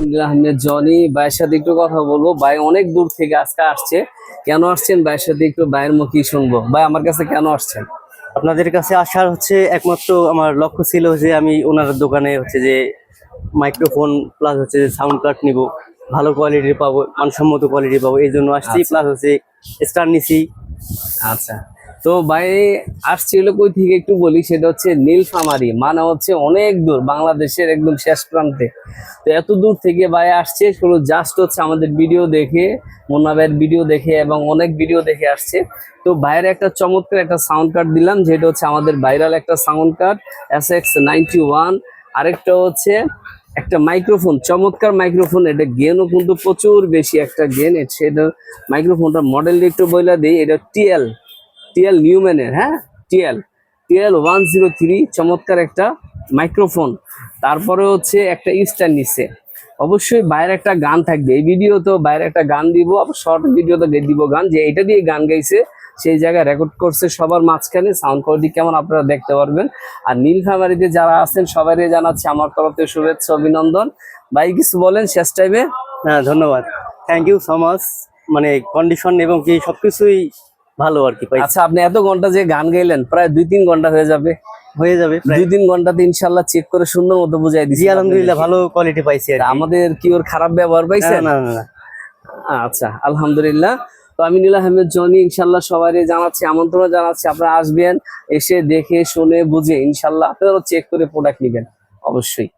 নীল Ahmed Johnny ভাইয়ের সাথে একটু কথা বলব। ভাই অনেক দূর থেকে আজকে আসছে। কেন আসছেন? ভাইয়ের সাথে একটু ভাইয়ের মুখই শুনব। ভাই আমার কাছে কেন আসছেন? আপনাদের কাছে আসার হচ্ছে একমাত্র আমার লক্ষ্য ছিল যে আমি ওনার দোকানে হচ্ছে যে মাইক্রোফোন প্লাস হচ্ছে যে সাউন্ড কার্ড নিব। ভালো কোয়ালিটির পাবো মানসম্মত কোয়ালিটি পাবো। এই জন্য আসছি আচ্ছা। প্লাস হচ্ছে স্টার নিছি। আচ্ছা। তো ভাই আসছিল কই থেকে একটু বলি, সেটা হচ্ছে নীলফামারি। মানে হচ্ছে অনেক দূর, বাংলাদেশের একদম শেষ প্রান্তে। তো এত দূর থেকে ভাই আসছে, শুধু জাস্ট হচ্ছে আমাদের ভিডিও দেখে, মুন্না ভাইয়ের ভিডিও দেখে এবং অনেক ভিডিও দেখে আসছে। তো ভাইয়ের একটা চমৎকার একটা সাউন্ড কার্ড দিলাম, যেটা হচ্ছে আমাদের ভাইরাল একটা sound card S X ninety one আরেকটা হচ্ছে একটা মাইক্রোফোন চমৎকার মাইক্রোফোন এটা গেনও কিন্তু প্রচুর বেশি একটা গেন সেটা মাইক্রোফোনটা মডেল একটু বইলা দিই, এটা টিএল টিএল নিউম্যানের হ্যাঁ? TL. TL one zero three চমৎকার একটা মাইক্রোফোন। তারপরে হচ্ছে একটা স্ট্যান্ড নিচ্ছে। অবশ্যই বাইরে একটা গান থাকবে। এই ভিডিও তো বাইরে একটা গান দিব শর্ট ভিডিও ভিডিওতে দিব গান। যে এটা দিয়ে গান গাইছে, সেই জায়গায় রেকর্ড করছে সবার মাঝখানে। সাউন্ড কোয়ালিটি কেমন আপনারা দেখতে পারবেন। আর নীলফামারিতে যারা আছেন, সবাই জানাচ্ছি আমার তরফ শুভেচ্ছা, অভিনন্দন। ভাই, কিছু বলেন শেষ টাইমে হ্যাঁ ধন্যবাদ। থ্যাংক ইউ সো মাচ মানে কন্ডিশন এবং কি সবকিছুই ভালো আর কি আচ্ছা আপনি এত ঘণ্টা যে গান গাইলেন প্রায় দুই তিন ঘণ্টা হয়ে যাবে। হয়ে যাবে দুই তিন ঘন্টাতে ইনশাল্লাহ চেক করে সুন্দর মতো বুঝাই দিচ্ছি আলহামদুলিল্লাহ ভালো কোয়ালিটি পাইছি আমাদের কি ওর খারাপ ব্যবহার পাইছে না না না আচ্ছা আলহামদুলিল্লাহ। তো আমি নীলা আহমেদ জনি ইনশাল্লাহ সবাই জানাচ্ছি আমন্ত্রণ জানাচ্ছি আপনারা আসবেন এসে দেখে শুনে বুঝে ইনশাল্লাহ আপনারাও চেক করে প্রোডাক্ট নেবেন অবশ্যই।